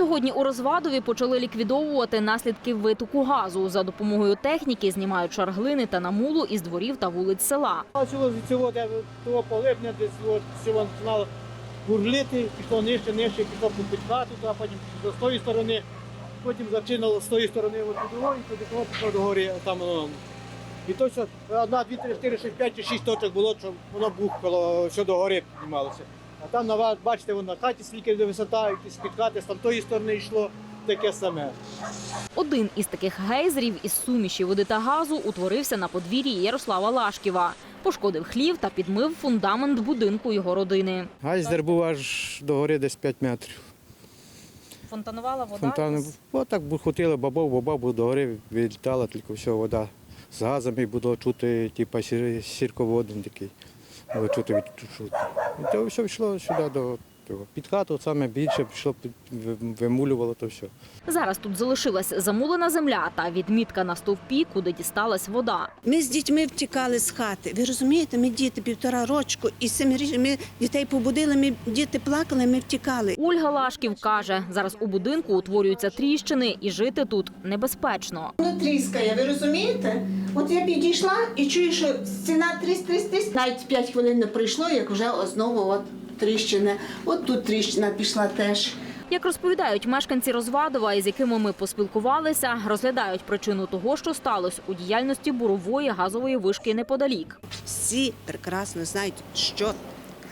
Сьогодні у Розвадові почали ліквідовувати наслідки витоку газу. За допомогою техніки знімають шарглини та намулу із дворів та вулиць села. А цього того полипня, десь починало бурлити, пішло нижче, нижче, пішло під хату, а потім з тої сторони, потім зачинило з тої сторони от до другої, то пішло до горі там. І точно одна, дві, три, чотири, шість, п'ять чи шість точок було, що воно бухкало, що до гори піднімалося. А там на вас, бачите, вон на хаті скільки висота, якісь під хати, з там тої сторони йшло таке саме. Один із таких гейзерів із суміші води та газу утворився на подвір'ї Ярослава Лашківа. Пошкодив хлів та підмив фундамент будинку його родини. Гайздер був аж до гори десь 5 метрів. Фонтанувала вода. Фонтани. Отак хотіли бабов, баба бо до гори відлітала, тільки все, вода з газами було чути, типу сір- сірководний такий. Було чути від чути. То все йшло сюди до того. Під хату саме більше пішло, під- вимулювало то все. Зараз тут залишилась замулена земля та відмітка на стовпі, куди дісталась вода. Ми з дітьми втікали з хати. Ви розумієте, ми діти півтора рочку, і семиріч... ми дітей побудили, ми діти плакали, ми втікали. Ольга Лашків каже, зараз у будинку утворюються тріщини і жити тут небезпечно. Воно тріскає, ви розумієте? От я підійшла і чую, що стіна тріс, тріс, тріс. Навіть 5 хвилин не пройшло, як вже знову от тріщина. От тут тріщина пішла теж. Як розповідають мешканці Розвадова, із якими ми поспілкувалися, розглядають причину того, що сталося у діяльності бурової газової вишки неподалік. Всі прекрасно знають, що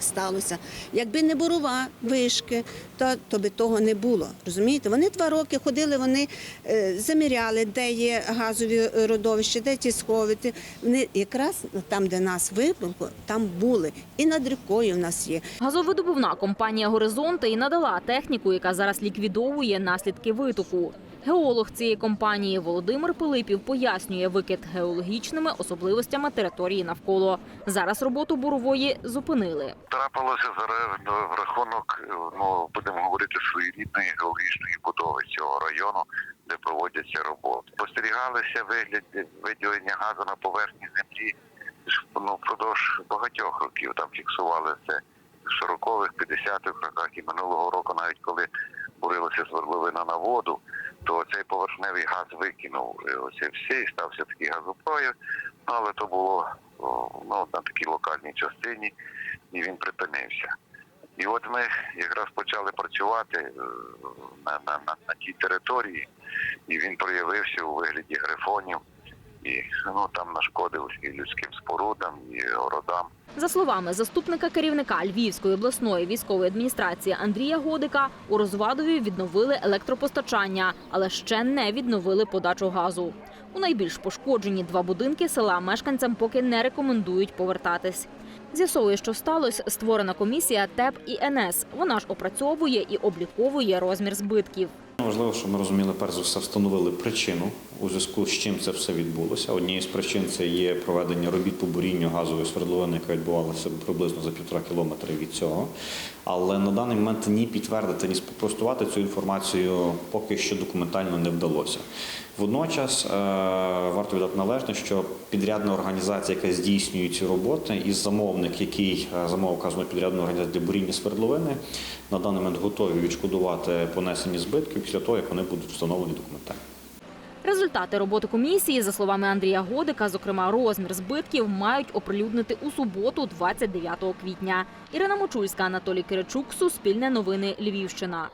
сталося. Якби не бурова вишки, то, то би того не було. Розумієте? Вони два роки ходили, вони е, заміряли, де є газові родовища, де ті сховити. Вони якраз там, де нас вибухло, там були. І над рікою в нас є. Газовидобувна компанія Горизонти і надала техніку, яка зараз ліквідовує наслідки витоку. Геолог цієї компанії Володимир Пилипів пояснює викид геологічними особливостями території навколо. Зараз роботу бурової зупинили. трапилося зараз в рахунок, е, ну будемо говорити, своєрідної геологічної будови цього району, де проводяться роботи. Спостерігалися вигляд виділення газу на поверхні землі ну, впродовж багатьох років. Там фіксували це в 40-х, 50-х роках і минулого року, навіть коли бурилася свердловина на воду, газ викинув е, оце все і стався такий газопроїв. Ну, але то було ну, на такій локальній частині і він припинився. І от ми якраз почали працювати е, на, на, на, на тій території, і він проявився у вигляді грифонів, і ну там нашкодив і людським спорудам, і городам. За словами заступника керівника Львівської обласної військової адміністрації Андрія Годика, у Розвадові відновили електропостачання, але ще не відновили подачу газу. У найбільш пошкоджені два будинки села мешканцям поки не рекомендують повертатись. З'ясовує, що сталося, створена комісія ТЕП і НС. Вона ж опрацьовує і обліковує розмір збитків. Важливо, щоб ми розуміли, перш за все, встановили причину, у зв'язку з чим це все відбулося. Однією з причин це є проведення робіт по бурінню газової свердловини, яка відбувалася приблизно за півтора кілометра від цього. Але на даний момент ні підтвердити, ні спростувати цю інформацію поки що документально не вдалося. Водночас е, варто віддати належне, що підрядна організація, яка здійснює ці роботи, і замовник, який е, замовив вказану підрядну організацію для буріння свердловини, на даний момент готові відшкодувати понесені збитки після того, як вони будуть встановлені документально. Результати роботи комісії, за словами Андрія Годика, зокрема розмір збитків, мають оприлюднити у суботу, 29 квітня. Ірина Мочульська, Анатолій Киричук, Суспільне новини, Львівщина.